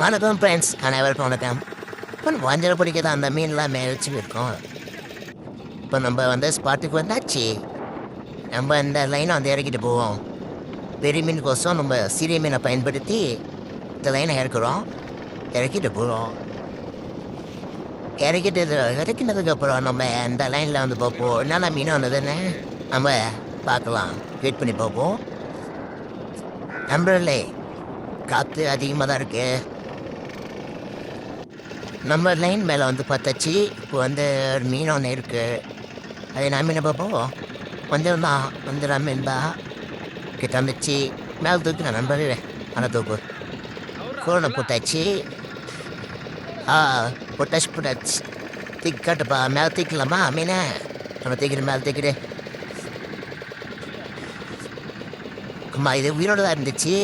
மனதும் ஃப்ரெண்ட்ஸ் அனைவருக்கும் வணக்கம். இப்போ வஞ்சரை பிடிக்கிற அந்த மீன்லாம் மேய்ச்சி இருக்கோம் இப்போ நம்ம வந்து ஸ்பாட்டுக்கு வந்தாச்சு. நம்ம இந்த லைனை வந்து இறக்கிட்டு போவோம். பெரிய மீன் கோசம் நம்ம சிறிய மீனை பயன்படுத்தி இந்த லைனை இறக்குறோம். இறக்கிட்டு போகிறோம் இறக்கிட்டு இறக்கினதுக்கப்புறம் நம்ம இந்த லைனில் வந்து பார்ப்போம். என்னென்ன மீன் வந்ததுன்னு நம்ம பார்க்கலாம். வெயிட் பண்ணி பார்ப்போம். நம்பர்களே காற்று அதிகமாக தான் இருக்குது நம்ம லைன் மேலே வந்து பார்த்தாச்சு. இப்போ வந்து ஒரு மீன் ஒன்று இருக்குது அது நான் மீன் பார்ப்போம்? வந்துருந்தான் வந்துடா மீன்பா கிட்ட வந்துச்சு. மேலே தூக்கி நான் நம்பவே ஆனால் தூக்கு. கோனை போட்டாச்சு. ஆ போட்டாச்சு போட்டாச்சு. தூக்கி காட்டுப்பா மேலே தூக்கலாமா? மீனை? நம்ம தூக்கிடு மேலே தூக்கிடு. அம்மா இது உயிரோடு தான் இருந்துச்சு.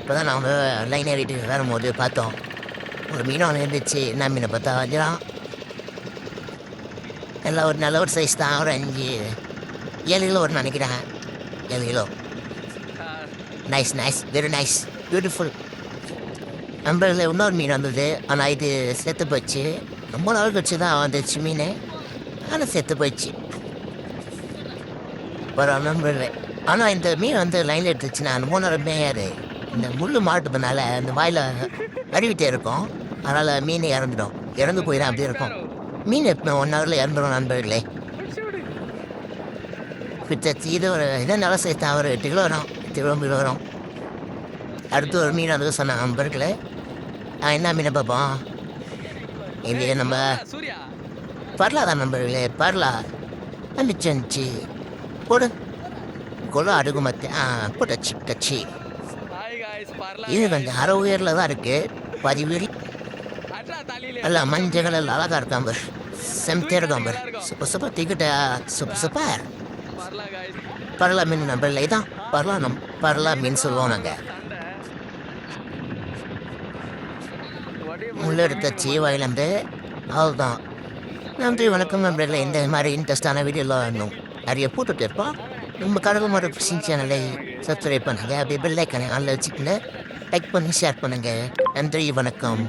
இப்போ தான் நாங்கள் லைன் ஏறிட்டு வரும்போது பார்த்தோம். ஒரு மீனும் இருந்துச்சு என்ன மீனை பார்த்தா வஞ்சிரம் எல்லாம் ஒரு நல்ல ஒரு சைஸ் தான். ஒரு அஞ்சு ஏழு கிலோ வரும்னு நினைக்கிறேன். ஏழு kilo. Nice nice very nice beautiful நம்மள இன்னொரு மீன் வந்தது. ஆனால் இது செத்து போச்சு. ரொம்ப நாள் கழிச்சு தான் வந்துச்சு மீன். ஆனால் செத்து போச்சு. ஒரு நம்பர் ஆனால் இந்த மீன் வந்து லைனில் எடுத்துச்சுன்னா அந்த மூணு மேயாது இந்த முள் மாட்டுறதுனால அந்த வாயில் அடிவிட்டே இருக்கும். அதனால் மீன் இறந்துடும். இறந்து போயிடும் அப்படி இருக்கும். மீன் எப்போ ஒன் ஹவரில் இறந்துடும் நண்பர்களே. பிச்சை இது ஒரு இதை நல்லா சேர்த்தா ஒரு எட்டு கிலோ வரும் எட்டு கிலோ மீன் வரும் அடுத்து ஒரு மீன் வந்து சொன்ன நண்பர்களே. ஆ, என்ன மீனை பார்ப்போம்? இது நம்ம பரலா தான் நண்பர்களே பரலா. வந்துச்சு போடு. கொலை அடுகு மத்த ஆ போட்டாச்சு டச்சு இது கொஞ்சம் அரை உயரில் தான் இருக்கு. பாதி உயிர் அட்ரா தலையில எல்லாம் மஞ்சள் எல்லாம் அழகா இருக்கான் பார் செம்தியாக இருக்கான் பார் சூப்பர் சூப்பர் டிக்கெட்டா சூப்பர் சூப்பர். பரலா மீன் நண்பர்களே இதான். பரலா நம் பரலா மீன் சொல்லுவோம் நாங்கள் சண்டை ஒடே முள்ள எடுத்தாச்சு வாயிலேருந்து அவ்வளோதான் நன்றி வணக்கம் நண்பர்களே. இந்த மாதிரி இன்ட்ரெஸ்டான வீடியோலாம் இன்னும் நிறைய போட்டுட்டு இருப்போம். நம்ம கடவுள் மாதிரி ஃபிஷிங் சேனலை சப்ஸ்கிரைப் பண்ணுங்க. அப்படியே பெல் ஐக்கனை ஆனில் வச்சுக்கோங்க லைக் பண்ணி ஷேர் பண்ணுங்க. நன்றி வணக்கம்.